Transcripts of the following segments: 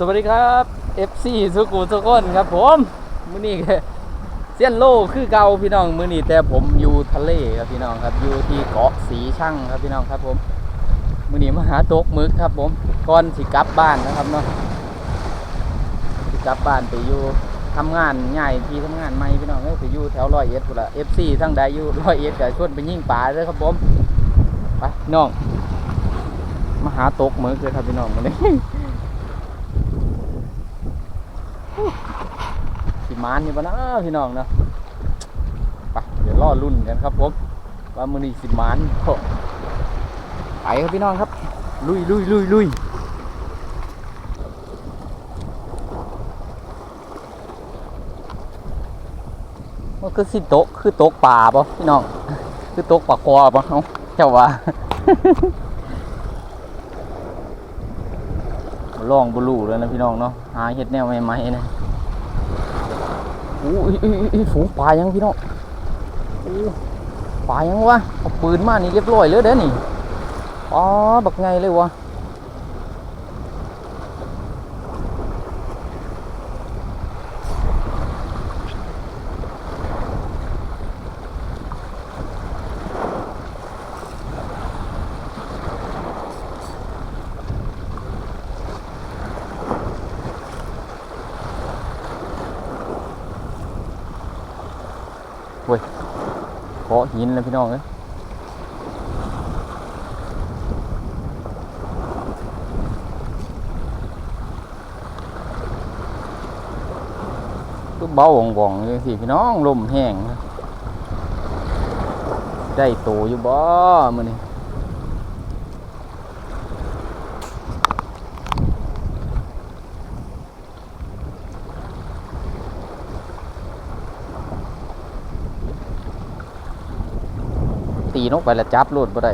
สวัสดีครับ FC สุกูทุกคนครับผมมื้อนี้เซียนโลคือเก่าพี่น้องมื้อนี้แต่ผมอยู่ทะเลครับพี่น้องครับอยู่ที่เกาะสีช่างครับพี่น้องครับผมมื้อนี้มาหาตกมึกครับผมก่อนสิกลับบ้านนะครับเนาะสิกลับบ้านไปอยู่ทำงานง่ายที่ทำงานใหม่พี่น้องเอ้ยไปอยู่แถวร้อยเอ็ดพุ่นละ FC ทั้งใดอยู่ร้อยเอ็ดก็ชวนไปยิ่งปลาเลยครับผมไปน้องมาหาตกหมึกเลยครับพี่น้องมื้อนี้ สิมานอยู่ปะนะพี่น้องเนาะไปเดี๋ยวรอรุ่นกันครับผมว่ามือนี้สิมานไปครับพี่น้องครับ ลุยลุยลุยลุยมันคือสิโตะคือโตกป่าปะพี่น้อง คือโตกป่าคอปะเอ้าเจ้าว่า ลองบุรูเลยนะพี่น้องเนาะหาเห็ดแนวใหม่ๆนะอู้ยอุ้ยอุ้ยฝูงปลายังพี่น้องปลายังวะเอาปืนมานี่เรียบร้อยเลยเด้อนี่อ๋อบักไงเลยวะ เคาะหินเลยพี่น้องเอ้ยก็เบาว่องๆเลยสิพี่น้องลมแห้ง ได้โตอยู่บ่มื้อนี้ ตีนกไปแล้วจับโลดบ่ได้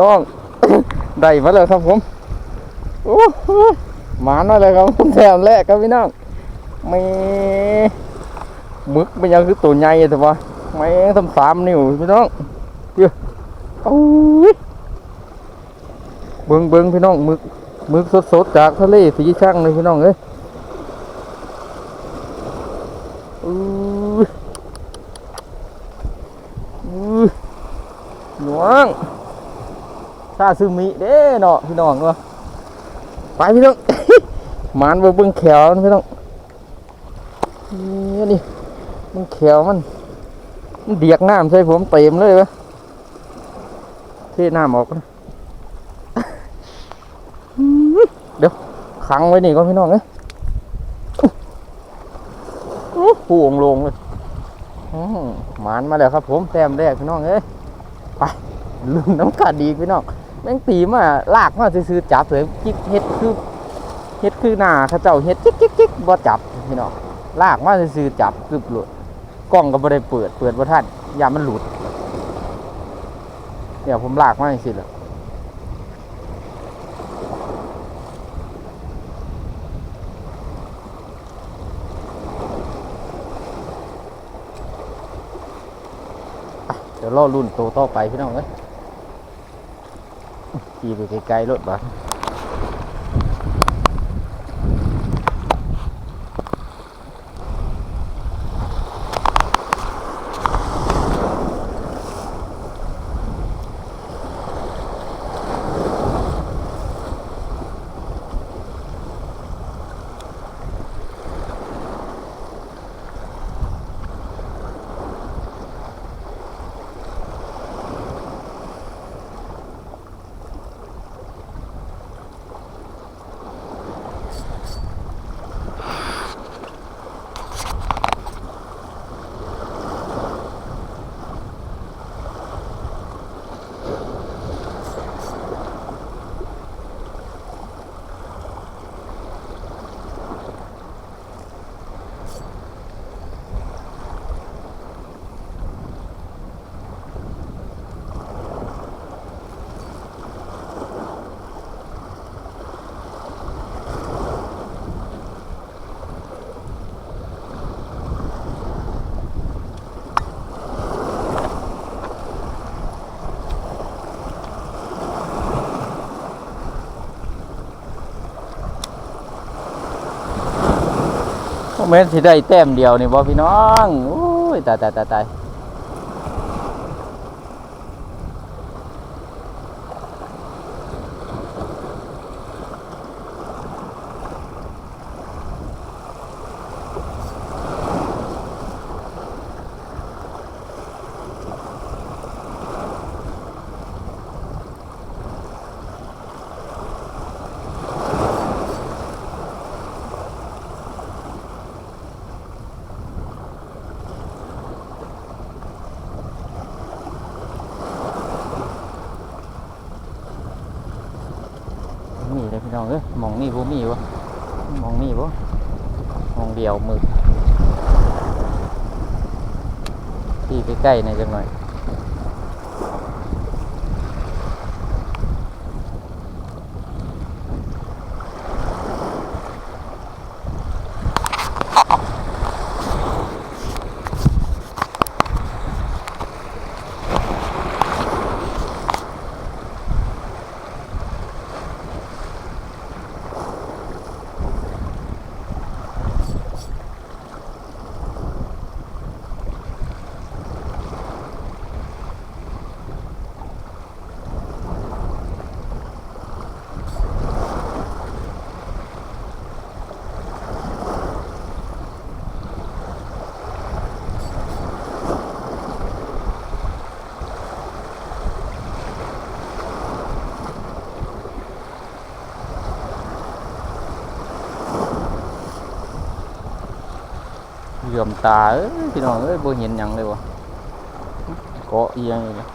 น้อง ได้มาแล้วครับผมโอ้หมานมาเลยครับผมแถมแรกครับพี่น้องไม่มึกมันยังคือตัวใหญ่แต่ว่าไม่ทำสามนิ้วพี่น้องเยวโอ้ยเบิ้งเบิ้งพี่น้องมึกมึกสดๆจากทะเลสีช่างเลยพี่น้องเอ้ยอู้ยอู้ยหนวง ซาซึมิเด้เนาะพี่น้องเนาะไปพี่น้อง หมานเบิ่งเบิ่งแขวพี่น้องนี่นี่มันแขวมัน มันเดียกน้ำใส่ผมเต็มเลยวะเทน้ำออกก่อนเดี๋ยวขังไว้นี่ก่อนพี่น้องเอ้ยอู้หูองลงเลยหมานมาแล้วครับผมแต้มแรกพี่น้องเอ้ยไปลืมน้ำกัดดีกพี่น้อง แม่งตีมาลากมาซื้อจับเลยจิกเฮ็ดคือเฮ็ดคือหน้าเขาเจ้าเฮ็ดจิกจิกจิกบ่จับพี่น้องลากมาซื้อจับกึบหลุดกล้องก็บ่ได้เปิดเปิดบ่ทันอย่ามันหลุดเดี๋ยวผมลากมาจังซี่แหละเดี๋ยวรอรุ่นโตต่อไปพี่น้องเอ้ย ขี่ไปไกลๆรถบัส แม้นสิได้แต้มเดียวนี่บ่พี่น้องโอ้ยตายตายตายตาย มีเลยพี่น้องเอ้ยมองนี่บ่มีวะมองนี่บ่มองเดียวมือที่ใกล้ๆในอยจังหน่อย ลื่อมตาเอ้ยพี่น้องเอ้ยบ่เห็นหยังเลยวะเกาะเอียงเลย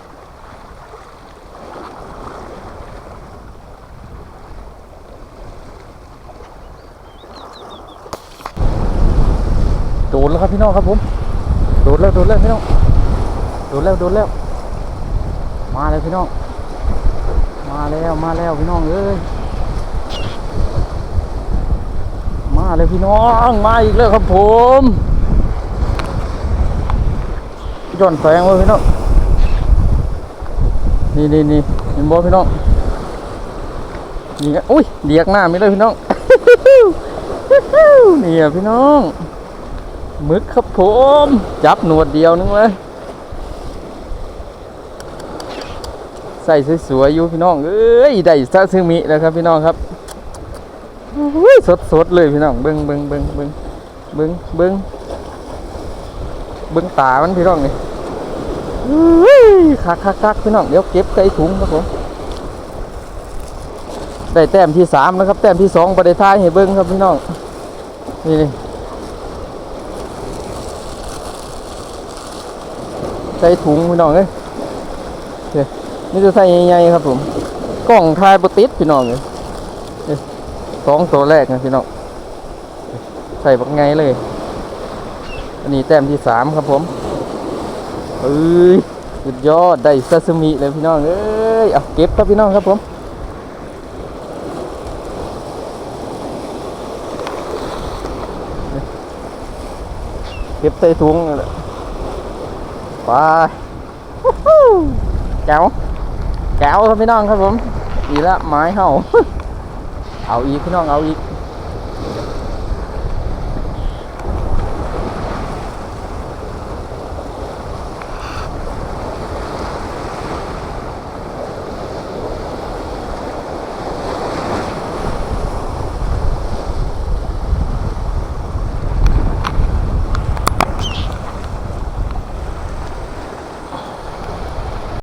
โดนแล้วครับพี่น้องครับผม โดนแล้วโดนแล้วพี่น้อง โดนแล้วโดนแล้ว มาเลยพี่น้อง มาแล้วมาแล้วพี่น้องเอ้ย มาเลยพี่น้อง มาอีกแล้วครับผม ย้อนแสงเลยพี่น้องนี่นี่นี่เห็นบ่พี่น้องนี่อุ้ยเดียกหน้าไม่เลยพี่น้องนี่อะพี่น้องมึกครับผม จับหนวดเดียวนึงเลยใส่สวยๆอยู่พี่น้องเอ้ยได้ซาซึมิแล้วครับพี่น้องครับสดสดๆเลยพี่น้องเบิ้งเบิ้งเบิ้งเบิ้งเบิ้งเบิ้งเบิ้งตามันพี่น้องนี่ คักคักคักพี่น้องเดี๋ยวเก็บใส่ถุงครับผมได้แต้มที่สามนะครับ แต้มที่สองประเดี๋ยวท้ายให้เบิ้งครับพี่น้องนี่นี่ใส่ถุงพี่น้องเอ้ยนี่จะใส่ใหญ่ๆครับผมกล้องถ่ายบติดพี่น้องเลยเอ้ยสองตัวแรกนะพี่น้องใส่บักไงเลย อันนี้แต้มที่สามครับผม เอ้ยสุดยอดได้ซาซิมิเลยพี่น้องเอ้ยเอาเก็บครับพี่น้องครับผมเก็บใส่ถุงนั่นแหละไปแก้วแก้วครับพี่น้องครับผมอีละไม้เห่าเอาอีกพี่น้องเอาอีก